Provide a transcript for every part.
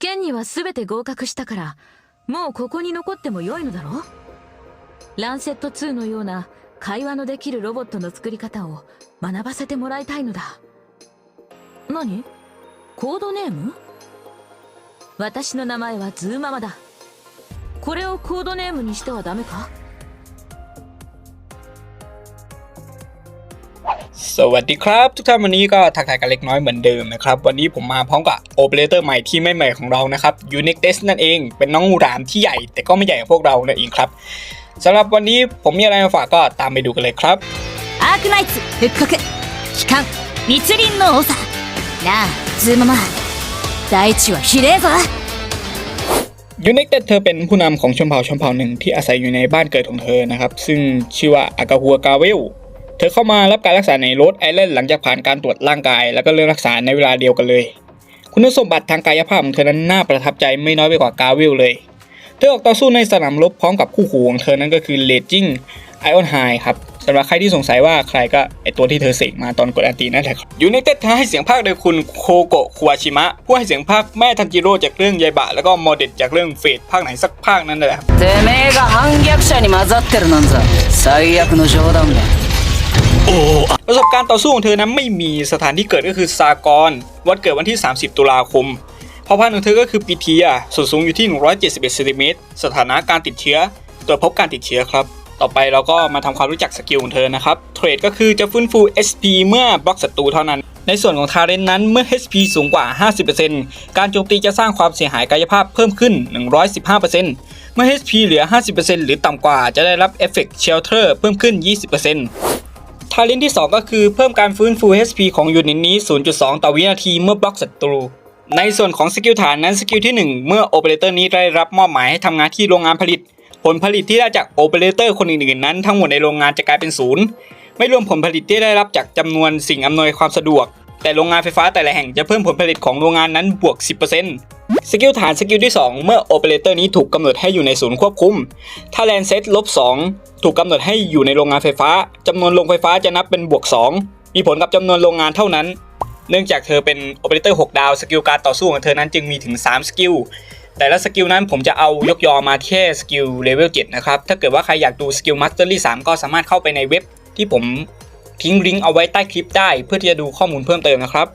験には全て合格したからもうここに残っても良いのだろ？うランセット2のような会話のできるロボットの作り方を学ばせてもらいたいのだ。何？コードネーム？私の名前はズーママだ。これをコードネームにしてはダメか？ สวัสดีครับ ทุกท่านวันนี้ก็ทักทายกันเล็กน้อยเหมือนเดิมนะครับ วันนี้ผมมาพร้อมกับโอเปอเรเตอร์ใหม่ที่ไม่ใหม่ของเรานะครับ Unix d e s นั่นเอง เป็นน้องงูหลามที่ใหญ่ แต่ก็ไม่ใหญ่กว่าพวกเรานั่นเองครับสำหรับวันนี้ผมมีอะไรมาฝากก็ตามไปดูกันเลยครับ アークナイツ復刻機関密林の長なあズーママ大地はひれえぞ Unix d e s เธอเป็นผู้นำของชนเผ่าชนเผ่าหนึ่งที่อาศัยอยู่ในบ้านเกิดของเธอนะครับ ซึ่งชื่อว่าอากาฮัวกาเวล เธอเข้ามารับการรักษาในโรดไอแลนด์หลังจากผ่านการตรวจร่างกาย แล้วก็เลือกรักษาในเวลาเดียวกันเลย คุณสมบัติทางกายภาพของเธอนั้นน่าประทับใจไม่น้อยไปกว่ากาเวลเลย เธอออกต่อสู้ในสนามรบพร้อมกับคู่หูของเธอนั่นก็คือเลจิงไอออนไฮครับสำหรับใครที่สงสัยว่าใครก็ไอตัวที่เธอเสกมาตอนกดอันตีนั่นแหละครับยูไนเต็ดเธอให้เสียงภาคโดยคุณโคโกะคุวาชิมะ ผู้ให้เสียงภาคแม่ทันจิโร่จากเรื่องยายบะ แล้วก็โมเดลจากเรื่องเฟดภาคไหนสักภาคนั้นแหละครับ ประสบการณ์ต่อสู้ของเธอนั้นไม่มีสถานที่เกิดก็คือซากอนวัดเกิดวันที่ 30 ตุลาคมพ่อพันธุ์ของเธอก็คือปีเทียส่วนสูงอยู่ที่ 171เซนติเมตรสถานะการติดเชื้อตรวจพบการติดเชื้อครับ ต่อไปเราก็มาทำความรู้จักสกิลของเธอนะครับ เทรดก็คือจะฟื้นฟู SP เมื่อบล็อกศัตรูเท่านั้น ในส่วนของทาเรนนั้นเมื่อ HP สูงกว่า 50%การโจมตีจะสร้างความเสียหายกายภาพเพิ่มขึ้น 115%เมื่อ HP เหลือ 50%หรือต่ำกว่าจะได้รับเอฟเฟกต์เชลเทอร์เพิ่มขึ้น 20% ทาเลนที่ 2 ก็คือเพิ่มการฟื้นฟู HP ของยูนิตนี้ 0.2 ต่อวินาทีเมื่อบล็อกศัตรู ในส่วนของสกิลฐานนั้นสกิลที่ 1 เมื่อโอเปอเรเตอร์นี้ได้รับมอบหมายให้ทำงานที่โรงงานผลิต ผลผลิตที่ได้จากโอเปอเรเตอร์คนอื่นๆนั้น ทั้งหมดในโรงงานจะกลายเป็นศูนย์ไม่รวมผลผลิตที่ได้รับจากจำนวนสิ่งอำนวยความสะดวก แต่โรงงานไฟฟ้าแต่ละแห่งจะเพิ่มผลผลิตของโรงงานนั้นบวก 10% สกิลฐานสกิลที่ 2 เมื่อโอเปอเรเตอร์นี้ถูกกำหนดให้อยู่ในศูนย์ควบคุม ถ้าแลนเซตลบ2ถูกกำหนดให้อยู่ในโรงงานไฟฟ้าจำนวนโรงไฟฟ้าจะนับเป็นบวก 2 มีผลกับจำนวนโรงงานเท่านั้น เนื่องจากเธอเป็นโอเปอเรเตอร์6ดาวสกิลการต่อสู้ของเธอนั้นจึงมีถึง 3 สกิลแต่ละสกิลนั้นผมจะเอายกยอมาแค่สกิลเลเวล7นะครับ ถ้าเกิดว่าใครอยากดูสกิลมัสเตอรี่3ก็สามารถเข้าไปในเว็บที่ผมทิ้งลิงก์เอาไว้ใต้คลิปได้เพื่อที่จะดูข้อมูลเพิ่มเติมนะครับ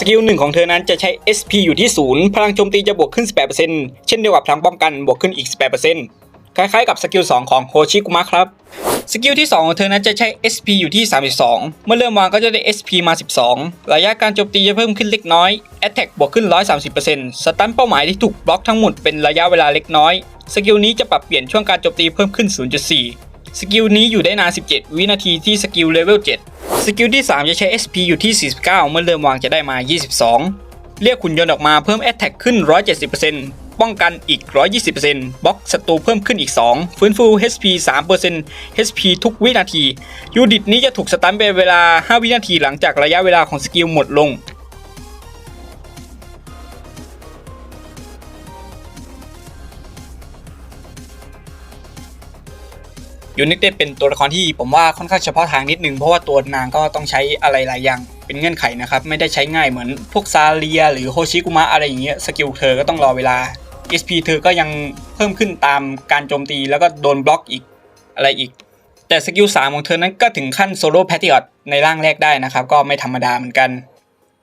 สกิลหนึ่งของเธอนั้นจะใช้ SP อยู่ที่ 0 พลังโจมตีจะบวกขึ้น 18%เช่นเดียวกับพลังป้องกันบวกขึ้นอีก 18%คล้ายๆกับสกิล 2 ของโฮชิกุมะครับ สกิลที่ 2 ของเธอนั้นจะใช้ SP อยู่ที่ 32 เมื่อเริ่มวางก็จะได้ SP มา 12 ระยะการโจมตีจะเพิ่มขึ้นเล็กน้อย Attack บวกขึ้น 130%สตันเป้าหมายที่ถูกบล็อกทั้งหมดเป็นระยะเวลาเล็กน้อย สกิลนี้จะปรับเปลี่ยนช่วงการโจมตีเพิ่มขึ้น 0.4 สกิลนี้อยู่ได้นาน 17 วินาทีที่สกิลเลเวล 7 สกิลที่ 3 จะใช้ SP อยู่ที่ 49 เมื่อเริ่มวางจะได้มา 22 เรียกขุนยนต์ออกมาเพิ่ม Attack ขึ้น 170%ป้องกันอีก 120%บล็อกศัตรูเพิ่มขึ้นอีก 2 ฟื้นฟู HP 3% HP ทุกวินาที ยูนิตนี้จะถูกสตันเป็นเวลา 5 วินาทีหลังจากระยะเวลาของสกิลหมดลง ยูนิคเต็ดเป็นตัวละครที่ผมว่าค่อนข้างเฉพาะทางนิดนึงเพราะว่าตัวนางก็ต้องใช้อะไรหลายอย่างเป็นเงื่อนไขนะครับ ไม่ได้ใช้ง่ายเหมือนพวกซาเลีย หรือโฮชิกุมะอะไรอย่างเงี้ยสกิลเธอก็ต้องรอเวลา SP เธอก็ยังเพิ่มขึ้นตามการโจมตีแล้วก็โดนบล็อกอีกอะไรอีก แต่สกิล3ของเธอนั้นก็ถึงขั้นโซโล่แพทิออตในร่างแรกได้นะครับ ก็ไม่ธรรมดาเหมือนกัน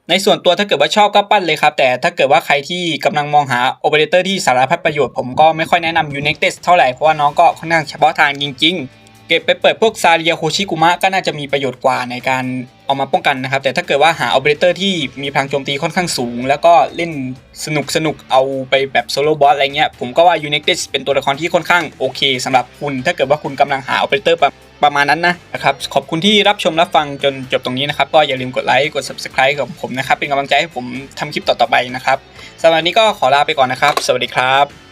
ในส่วนตัวถ้าเกิดว่าชอบก็ปั้นเลยครับ แต่ถ้าเกิดว่าใครที่กำลังมองหาโอเปอเรเตอร์ที่สารพัดประโยชน์ผมก็ไม่ค่อยแนะนำ Unix Test เท่าไหร่ เพราะว่าน้องก็ค่อนข้างเฉพาะทางจริง ๆ เก็บไปเปิดพวกซาเรียโคชิกุมะก็น่าจะมีประโยชน์กว่าในการเอามาป้องกันนะครับ แต่ถ้าเกิดว่าหาโอเปอเรเตอร์ที่มีพลังโจมตีค่อนข้างสูง แล้วก็เล่นสนุกสนุกเอาไปแบบโซโล่บอสอะไรเงี้ยผมก็ว่า Unix Test เป็นตัวละครที่ค่อนข้างโอเคสำหรับคุณ ถ้าเกิดว่าคุณกำลังหาโอเปอเรเตอร์ ประมาณนั้นนะนะครับขอบคุณที่รับชมรับฟังจนจบตรงนี้นะครับก็อย่าลืมกดไลค์กด Subscribe กับผมนะครับเป็นกำลังใจให้ผมทำคลิปต่อๆไปนะครับสำหรับวันนี้ก็ขอลาไปก่อนนะครับ สวัสดีครับ